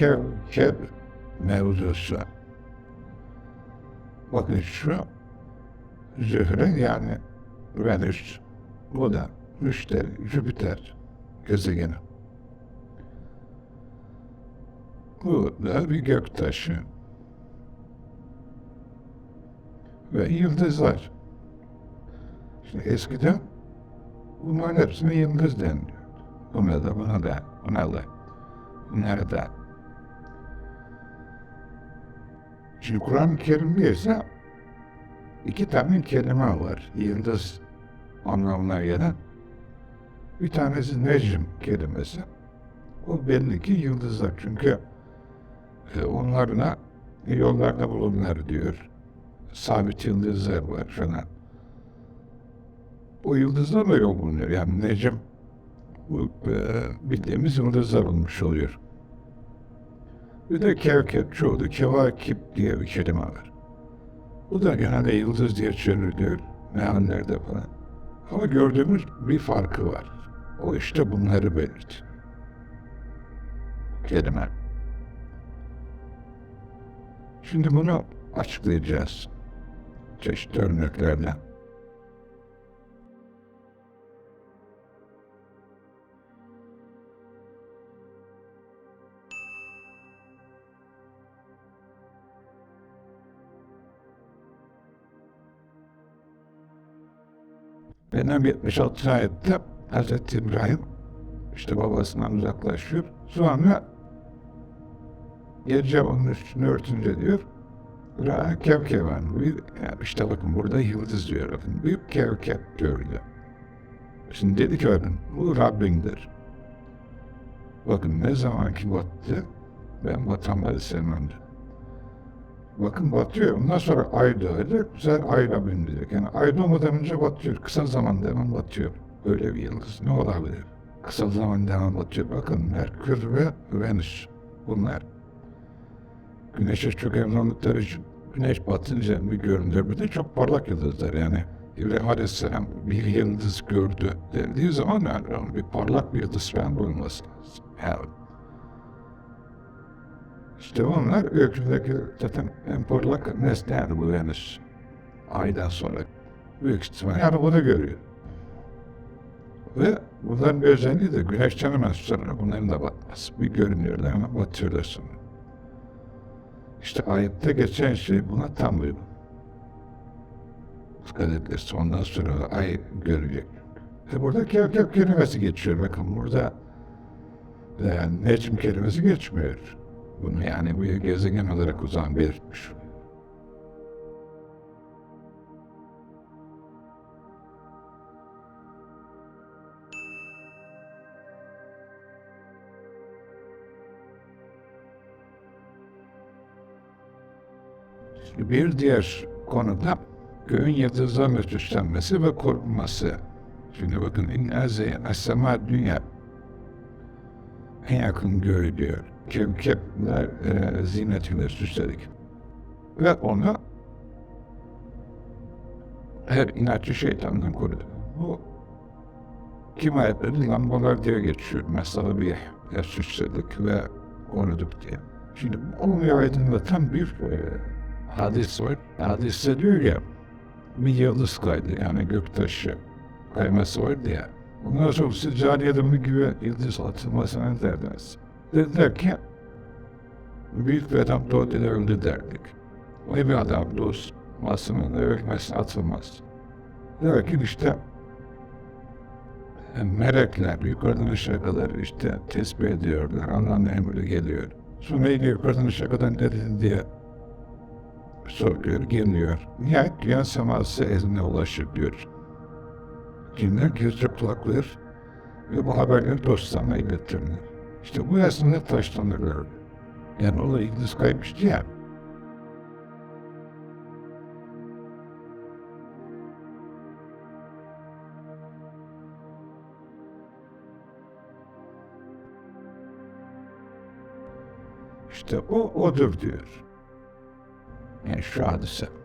kevkeb mevzusu. Bakın şu Zühre yani Venüs, bu da Müşteri, Jüpiter gezegeni. Bu da bir göktaşı. Ve yıldızlar. Şimdi eskiden bunların hepsine yıldız deniliyor. Buna da, buna da, buna da, bunlara da. Şimdi Kur'an-ı Kerim'de ise iki tane kelime var. Yıldız anlamına gelen. Bir tanesi necm kelimesi. O belli ki yıldızlar. Çünkü e, onlarla yollarda bulunlar diyor. Sabit yıldızlar var falan. O yıldızlar da yol bulunuyor. Yani necm bu e, bildiğimiz yıldızlar olmuş oluyor. Bir de kevkep çoğu da kevakip diye bir kelime var. Bu da genelde yıldız diye çevriliyor meallerde falan. Ama gördüğümüz bir farkı var. O işte bunları belirt. Kelime. Şimdi bunu açıklayacağız. Çeşitli örneklerle. Benim 76 ayette Hazreti İbrahim işte babasından uzaklaşıyor. Sonra gece onun üstünü örtünce diyor Ra kevkevan. Bir, işte bakın burada yıldız diyor. Bakın büyük kevkep gördü. Şimdi dedi ki bakın bu Rabbindir. Bakın ne zaman ki battı ben batamadı sevmemdi. Bakın batıyor. Ondan sonra ay doğacak. Güzel ayla binecek. Yani ay doğmadan önce batıyor. Kısa zamanda hemen batıyor. Öyle bir yıldız. Ne olabilir? Kısa zamanda hemen batıyor. Bakın Merkür ve Venüs. Bunlar. Güneşe çok oldukları için güneş batınca bir görünür. Bir de çok parlak yıldızlar yani. İbrahim Aleyhisselam bir yıldız gördü dendiği zaman yani bir parlak bir yıldız falan bulunması lazım. Yani işte onlar gökyüzündeki zaten en parlak nesneler bu Venüs. Aydan sonra büyük ihtimal bunu görüyor. Ve bunların bir özelliği de güneşten hemen sonra bunların da batmaz. Bir görünüyorlar ama batıyorlar sonra. İşte ayette geçen şey buna tam uygun. Dikkat edilirse ondan sonra ay görecek. E burada kevkep kelimesi geçiyor. Bakın burada yani necm kelimesi geçmiyor. Bunu yani bu gezegen olarak uzan belirtmiş. Bir diğer konuda göğün yıldızlarla süslenmesi ve korunması. Şimdi bakın inna zeyyene sema dünya en yakın göğü diyor. Kevkepler e, zinetiyle süsledik. Ve onu her inatçı şeytandan korudu. Bu kim ayetleri lambalar diye geçiyor. Mesela bir süsledik ve koruduk diye. Şimdi onu aydınlatan bir e, hadis var. Hadiste diyor ya bir yıldız kaydı yani göktaşı kayması var diye. Bundan sonra siz cari adamı gibi yıldız atılmasına derdiniz. Ki büyük bir adam doğduğunda öldü derdik. O bir adam dost masının ölmesine atılmaz. Lakin işte melekler yukarıdan aşağı kadar işte tesbih ediyorlar. Allah'ın emri geliyor. Sonra yukarıdan aşağı kadar ne dedin diye soruyor, geliyor. Nihayet dünya seması eline ulaşır diyor. Cinler gözü kulaklar ve bu haberleri dostlarına iletirler. İşte bu aslında taşlanırlar. Yani olay İngiliz kaymıştı ya. İşte o odur diyor. Yani şu hadise.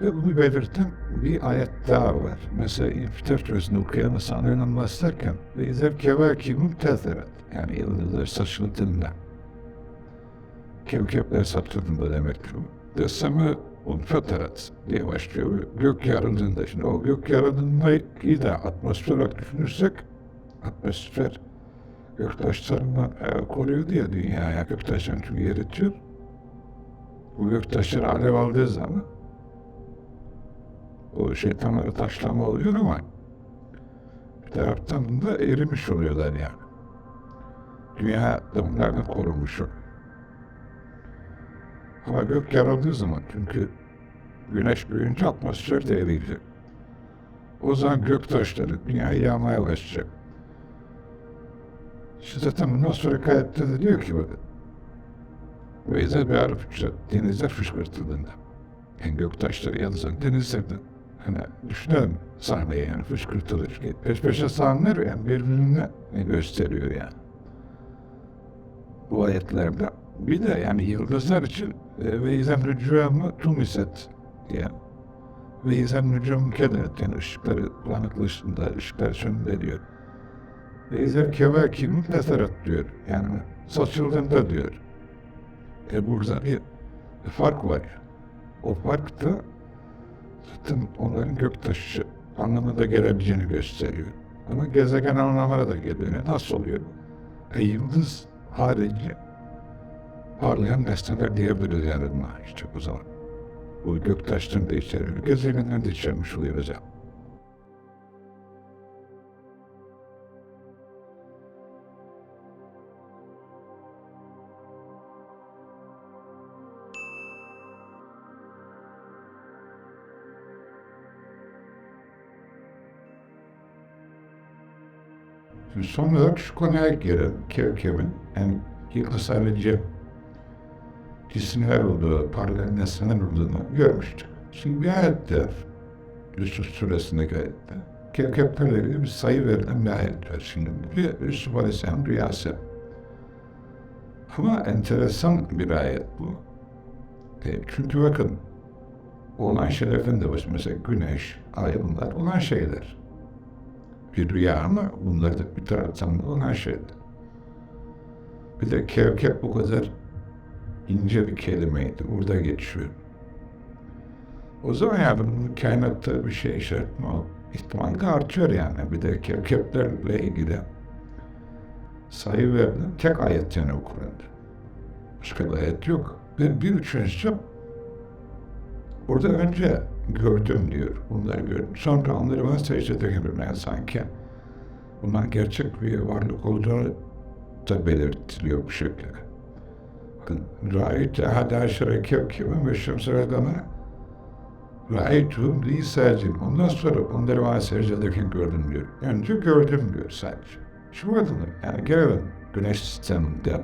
Ve bunu belirten bir ayet daha var. Mesela İnfitar Suresinde okuyan insanların bahsederken ve izler kevâkibun tezeret yani yıldızlar saçıldığında kevkepler saçıldığında demek bu. Deseme unfetarat diye başlıyor. Gök yarıldığında şimdi o gök yarıldığındayı da atmosfer olarak düşünürsek atmosfer göktaşlarından e, koruyordu ya dünyaya göktaşların çünkü eritiyor. Bu göktaşlar alev aldığı zaman o şeytanlara taşlama oluyor ama bir taraftan da erimiş oluyorlar yani. Dünya da bunlardan korunmuş oluyor. Ama gök yarıldığı zaman çünkü güneş büyüyünce atmosfer de eriyecek. O zaman gök taşları dünyayı yağmaya başlayacak. İşte zaten bundan sonra ayette de diyor ki. Ve izler bir arı fışkırtı, denizler fışkırtıldığında. Yani gök taşları yazan denizlerden. Hani düşünelim sahneyi yani fışkırtılır. Peş peşe sahneler yani birbirine gösteriyor yani. Bu ayetlerde. Bir de yani yıldızlar için e, ve izem rücûmü tumiset diye. Ve izem rücûmü kederet yani ışıkları planet dışında ışıklar sönünde diyor. Ve izem kevâkibun teseret diyor. Yani saçıldığında diyor. E burada bir fark var. O fark da zaten onların göktaşı anlamına da gelebileceğini gösteriyor. Ama gezegen anlamına da geliyor. Nasıl oluyor? E, yıldız harici parlayan nesneler diyebiliriz yani buna işte o zaman. Bu göktaşlarını da içeriyor. Gezegenler de içermiş oluyor hocam. Şimdi son olarak şu konuya gelelim. Kevkev'in yani sadece cisimler olduğu, parlayan nesneler olduğunu görmüştük. Şimdi bir ayette, Yusuf suresindeki ayette, kevkeplerle ilgili bir sayı verilen bir ayet var. Şimdi bir Yusuf Aleyhisselam rüyası. Ama enteresan bir ayet bu. E, çünkü bakın, olan şeylerden de. Mesela güneş, ay bunlar olan şeyler bir rüya ama bunlar da bir taraftan da olan şeyler. Bir de kevkep bu kadar ince bir kelimeydi. Burada geçiyor. O zaman yani bunun kainatta bir şey işaretme ihtimali artıyor yani. Bir de kevkeplerle ilgili sayı verilen tek ayet yani Kur'an'da. Başka bir ayet yok. Ve bir üçüncüsü Orada önce gördüm diyor. Bunları gördüm. Sonra onları bana secdede görmeye sanki. Bunlar gerçek bir varlık olduğunu da belirtiliyor bu şekilde. Bakın, şereke kime ve şemse ve dama Ra'aytuhum li sacin. Ondan sonra onları bana secdedeki gördüm diyor. Önce gördüm diyor sadece. Şu adını yani gelelim güneş sisteminde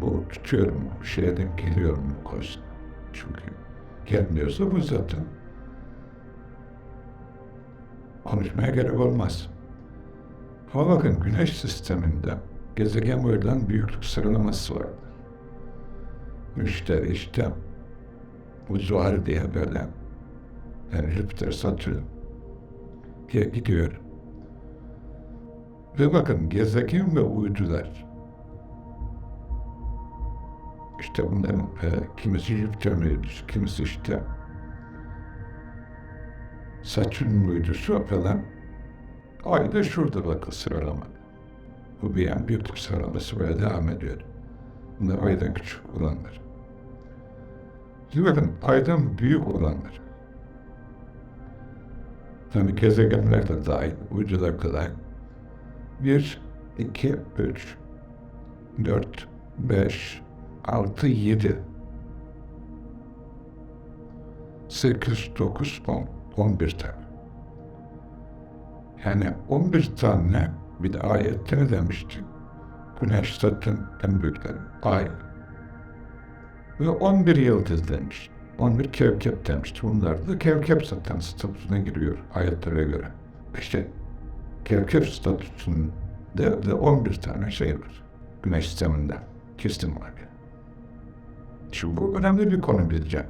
bu tutuyorum, şeyden geliyorum bu. Çünkü gelmiyorsa bu zaten konuşmaya gerek olmaz. Ama bakın güneş sisteminde gezegen boyundan büyüklük sıralaması var. Müşteri işte bu Zuhal diye böyle yani Jüpiter, Satürn diye gidiyor. Ve bakın gezegen ve uydular işte bunların e, kimisi uydusu, kimisi işte Satürn uydusu falan. Ay da şurada bakın sıralama. Bu bir yani büyüklük sıralaması böyle devam ediyor. Bunlar aydan küçük olanlar. Şimdi bakın aydan büyük olanlar. Tabii gezegenler de dahil, uydular da. Bir, iki, üç, dört, beş, 6, 7, 8, 9, 10, 11 tane. Yani 11 tane bir de ayette ne demişti? Güneş zaten en büyükleri. Ay. Ve 11 yıldız demiş. 11 kevkep demişti. Bunlar da kevkep zaten statüsüne giriyor ayetlere göre. İşte kevkep statüsünde de 11 tane şey var. Güneş sisteminde. Kesin var. Şimdi bu önemli bir konu bileceğim.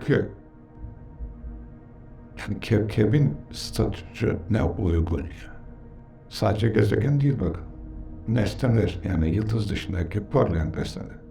Çünkü Yani Kevkev'in statüsüne uygun. Sadece gezegen değil bak. Nesneler yani yıldız dışındaki parlayan nesneler.